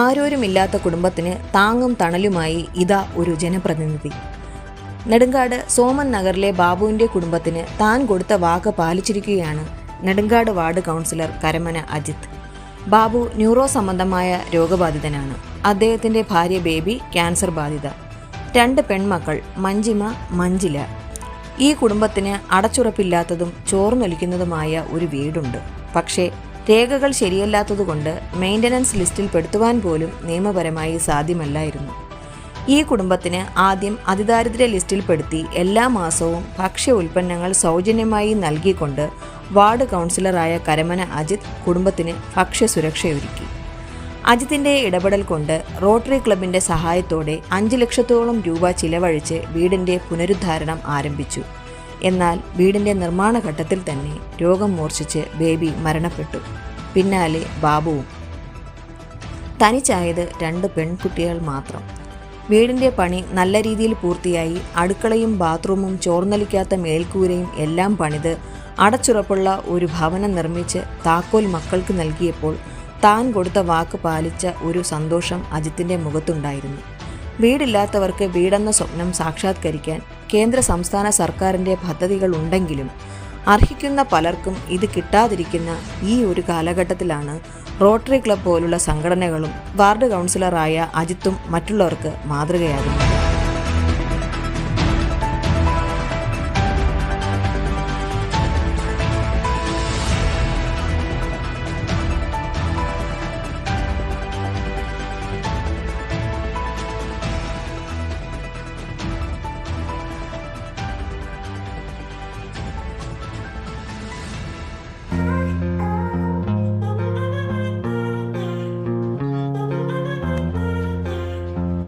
ആരോരുമില്ലാത്ത കുടുംബത്തിന് താങ്ങും തണലുമായി ഇതാ ഒരു ജനപ്രതിനിധി. നെടുങ്കാട് സോമൻ നഗറിലെ ബാബുവിന്റെ കുടുംബത്തിന് താൻ കൊടുത്ത വാക്ക് പാലിച്ചിരിക്കുകയാണ് Nedumkad ward councillor Karamana Ajith Babu neuro സംബന്ധമായ രോഗബാധിതനാണ്. അദ്ദേഹത്തിന്റെ ഭാര്യ ബേബി ക്യാൻസർ ബാധിത. രണ്ട് പെൺമക്കൾ മഞ്ജിമ മഞ്ജില. ഈ കുടുംബത്തിന് അടച്ചുറപ്പില്ലാത്തതും ചോർന്നൊലിക്കുന്നതുമായ ഒരു വീടുണ്ട്. പക്ഷേ രേഖകൾ ശരിയല്ലാത്തതുകൊണ്ട് മെയിന്റനൻസ് ലിസ്റ്റിൽ പെടുത്തുവാൻ പോലും നിയമപരമായി സാധ്യമല്ലായിരുന്നു. ഈ കുടുംബത്തിന് ആദ്യം അതിദാരിദ്ര്യ ലിസ്റ്റിൽപ്പെടുത്തി എല്ലാ മാസവും ഭക്ഷ്യ ഉൽപ്പന്നങ്ങൾ സൗജന്യമായി നൽകിക്കൊണ്ട് വാർഡ് കൗൺസിലറായ കരമന അജിത് കുടുംബത്തിന് ഭക്ഷ്യസുരക്ഷയൊരുക്കി അജിത്തിന്റെ ഇടപെടൽ കൊണ്ട് റോട്ടറി ക്ലബിന്റെ സഹായത്തോടെ അഞ്ച് ലക്ഷത്തോളം രൂപ ചിലവഴിച്ച് വീടിന്റെ പുനരുദ്ധാരണം ആരംഭിച്ചു. എന്നാൽ വീടിന്റെ നിർമ്മാണ ഘട്ടത്തിൽ തന്നെ രോഗം മൂർച്ഛിച്ച് ബേബി മരണപ്പെട്ടു. പിന്നാലെ ബാബുവും. തനിച്ചായത് രണ്ട് പെൺകുട്ടികൾ മാത്രം. വീടിന്റെ പണി നല്ല രീതിയിൽ പൂർത്തിയായി അടുക്കളയും ബാത്റൂമും ചോർന്നലിക്കാത്ത മേൽക്കൂരയും എല്ലാം പണിത് അടച്ചുറപ്പുള്ള ഒരു ഭവനം നിർമ്മിച്ച് താക്കോൽ മക്കൾക്ക് നൽകിയപ്പോൾ താൻ കൊടുത്ത വാക്ക് പാലിച്ച ഒരു സന്തോഷം അജിത്തിന്റെ മുഖത്തുണ്ടായിരുന്നു. വീടില്ലാത്തവർക്ക് വീടെന്ന സ്വപ്നം സാക്ഷാത്കരിക്കാൻ കേന്ദ്ര സംസ്ഥാന സർക്കാരിന്റെ പദ്ധതികൾ ഉണ്ടെങ്കിലും അർഹിക്കുന്ന പലർക്കും ഇത് കിട്ടാതിരിക്കുന്ന ഈ ഒരു കാലഘട്ടത്തിലാണ് റോട്ടറി ക്ലബ് പോലുള്ള സംഘടനകളും വാർഡ് കൗൺസിലറായ അജിത്തും മറ്റുള്ളവർക്ക് മാതൃകയാകുന്നത്.